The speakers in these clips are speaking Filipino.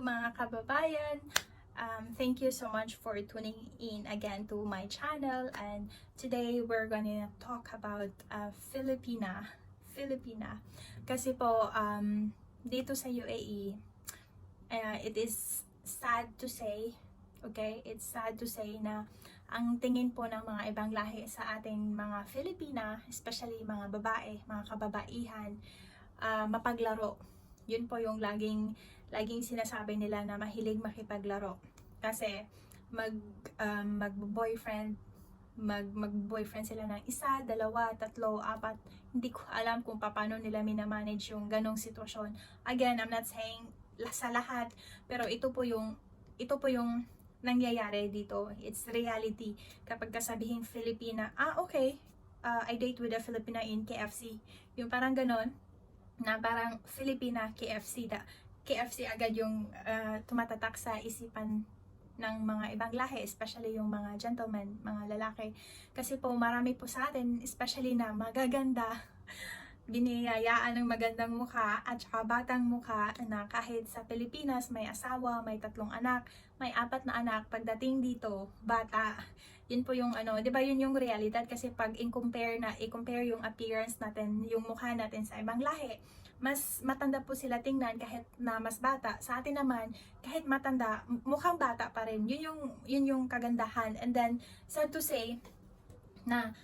mga kababayan. Um, thank you so much for tuning in again to my channel and today we're gonna talk about uh, Filipina. Filipina. Kasi po um, dito sa UAE, uh, it is sad to say, okay? It's sad to say na ang tingin po ng mga ibang lahi sa ating mga Filipina, especially mga babae, mga kababaihan, ah, mapaglaro. Yun po yung laging laging sinasabi nila na mahilig makipaglaro. Kasi mag um, mag-boyfriend, mag mag-boyfriend sila ng isa, dalawa, tatlo, apat. Hindi ko alam kung paano nila minamanage yung ganong sitwasyon. Again, I'm not saying sa lahat, pero ito po yung ito po yung nangyayari dito. It's reality. Kapag kasabihin Filipina, ah okay, uh, I date with a Filipina in KFC. Yung parang ganon, na parang Filipina, KFC. Da, KFC agad yung uh, tumatatak sa isipan ng mga ibang lahi, especially yung mga gentlemen, mga lalaki. Kasi po marami po sa atin, especially na magaganda, biniyayaan ng magandang mukha at saka batang mukha na kahit sa Pilipinas may asawa, may tatlong anak, may apat na anak, pagdating dito, bata. Yun po yung ano, 'di ba yun yung realidad kasi pag in-compare na i-compare yung appearance natin, yung mukha natin sa ibang lahi, mas matanda po sila tingnan kahit na mas bata. Sa atin naman, kahit matanda, mukhang bata pa rin. Yun yung yun yung kagandahan. And then sad to say na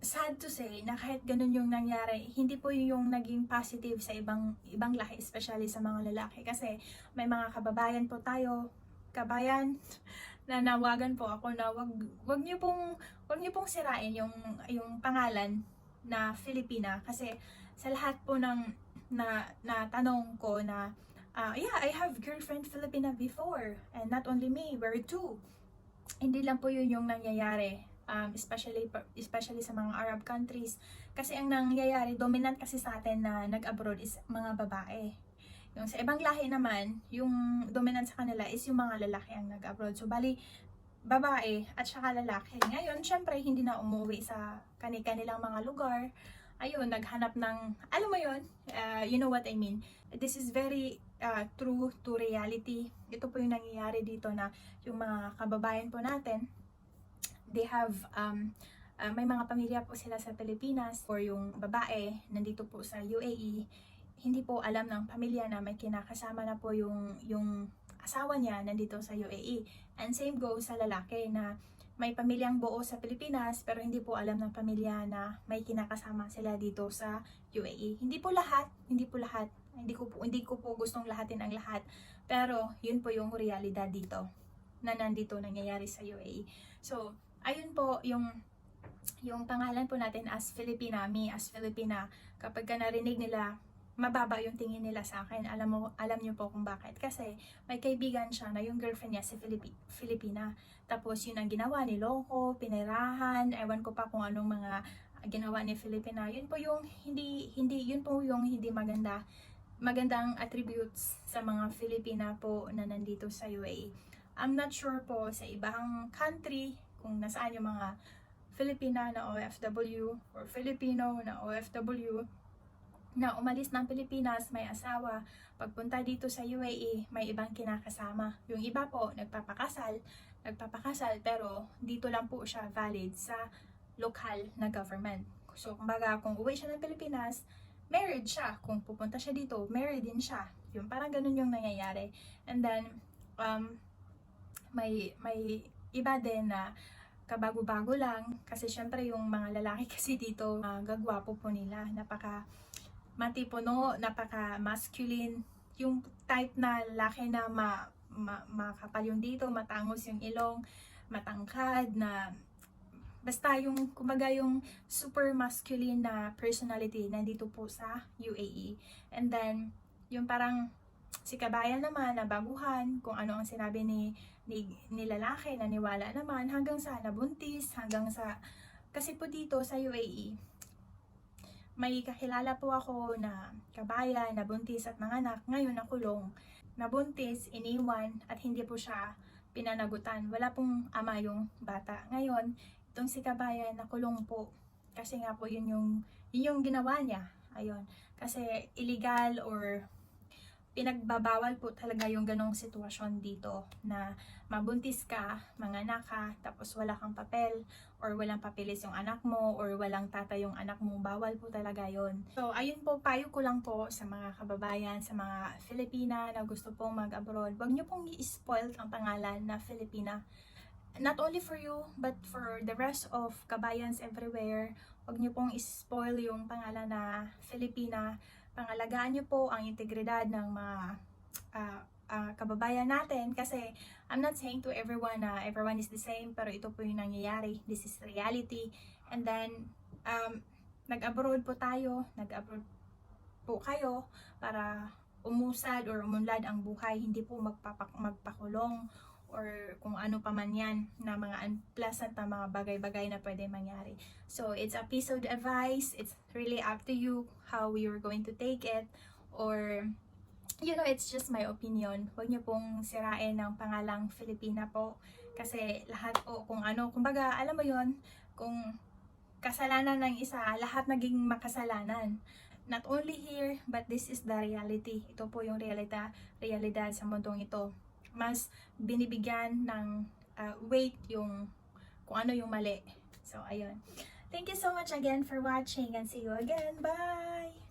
sad to say na kahit ganun yung nangyari, hindi po yun yung naging positive sa ibang ibang lahi, especially sa mga lalaki. Kasi may mga kababayan po tayo, kabayan, na nawagan po ako na wag wag niyo pong wag niyo pong sirain yung yung pangalan na Filipina kasi sa lahat po ng na, na tanong ko na ah, yeah, I have girlfriend Filipina before and not only me, we're two. Hindi lang po yun yung nangyayari um, especially especially sa mga Arab countries. Kasi ang nangyayari dominant kasi sa atin na nag-abroad is mga babae. Yung sa ibang lahi naman yung dominant sa kanila is yung mga lalaki ang nag-abroad. So bali babae at saka lalaki. Ngayon syempre hindi na umuwi sa kani-kanilang mga lugar. Ayun naghanap ng alam mo yun uh, you know what I mean? This is very uh, true to reality. Ito po yung nangyayari dito na yung mga kababayan po natin they have um, uh, may mga pamilya po sila sa Pilipinas or yung babae nandito po sa UAE hindi po alam ng pamilya na may kinakasama na po yung yung asawa niya nandito sa UAE and same goes sa lalaki na may pamilyang buo sa Pilipinas pero hindi po alam ng pamilya na may kinakasama sila dito sa UAE. Hindi po lahat, hindi po lahat. Hindi ko po hindi ko po gustong lahatin ang lahat. Pero yun po yung realidad dito na nandito nangyayari sa UAE. So, ayun po yung yung pangalan po natin as Filipina, me as Filipina, kapag ka narinig nila, mababa yung tingin nila sa akin. Alam mo, alam niyo po kung bakit. Kasi may kaibigan siya na yung girlfriend niya si Filipi, Filipina. Tapos yun ang ginawa ni Loko, pinirahan, ewan ko pa kung anong mga ginawa ni Filipina. Yun po yung hindi hindi yun po yung hindi maganda magandang attributes sa mga Filipina po na nandito sa UAE. I'm not sure po sa ibang country kung nasaan yung mga Filipina na OFW or Filipino na OFW na umalis ng Pilipinas, may asawa, pagpunta dito sa UAE, may ibang kinakasama. Yung iba po, nagpapakasal, nagpapakasal, pero dito lang po siya valid sa lokal na government. So, kumbaga, kung uwi siya ng Pilipinas, married siya. Kung pupunta siya dito, married din siya. Yung parang ganun yung nangyayari. And then, um, may, may iba din na kabago-bago lang. Kasi syempre yung mga lalaki kasi dito, uh, gagwapo po nila. Napaka matipuno, napaka masculine. Yung type na lalaki na ma, ma, makapal yung dito, matangos yung ilong, matangkad na basta yung kumbaga yung super masculine na personality nandito po sa UAE. And then yung parang si kabayan naman na baguhan kung ano ang sinabi ni ni, ni lalaki naniwala naman hanggang sa nabuntis hanggang sa kasi po dito sa UAE may kakilala po ako na kabayan nabuntis at mga anak ngayon nakulong nabuntis iniwan at hindi po siya pinanagutan. Wala pong ama yung bata. Ngayon itong si kabayan nakulong po kasi nga po yun yung yun yung ginawa niya. Ayun. Kasi illegal or pinagbabawal po talaga yung ganong sitwasyon dito na mabuntis ka, manganak ka, tapos wala kang papel or walang papeles yung anak mo or walang tata yung anak mo, bawal po talaga yon. So, ayun po, payo ko lang po sa mga kababayan, sa mga Filipina na gusto pong mag-abroad, wag niyo pong i-spoil ang pangalan na Filipina. Not only for you, but for the rest of kabayans everywhere, wag niyo pong i-spoil yung pangalan na Filipina. Pangalagaan niyo po ang integridad ng mga ah, ah, kababayan natin kasi I'm not saying to everyone na everyone is the same pero ito po yung nangyayari. This is reality. And then, um, nag-abroad po tayo, nag-abroad po kayo para umusad or umunlad ang buhay, hindi po magpapak magpakulong or kung ano pa man yan na mga unpleasant na mga bagay-bagay na pwede mangyari. So, it's a piece of advice. It's really up to you how you're going to take it or you know, it's just my opinion. Huwag niyo pong sirain ng pangalang Filipina po. Kasi lahat po, kung ano, kumbaga, alam mo yon kung kasalanan ng isa, lahat naging makasalanan. Not only here, but this is the reality. Ito po yung realita, realidad sa mundong ito. Mas binibigyan ng uh, weight yung kung ano yung mali. So, ayun. Thank you so much again for watching and see you again. Bye!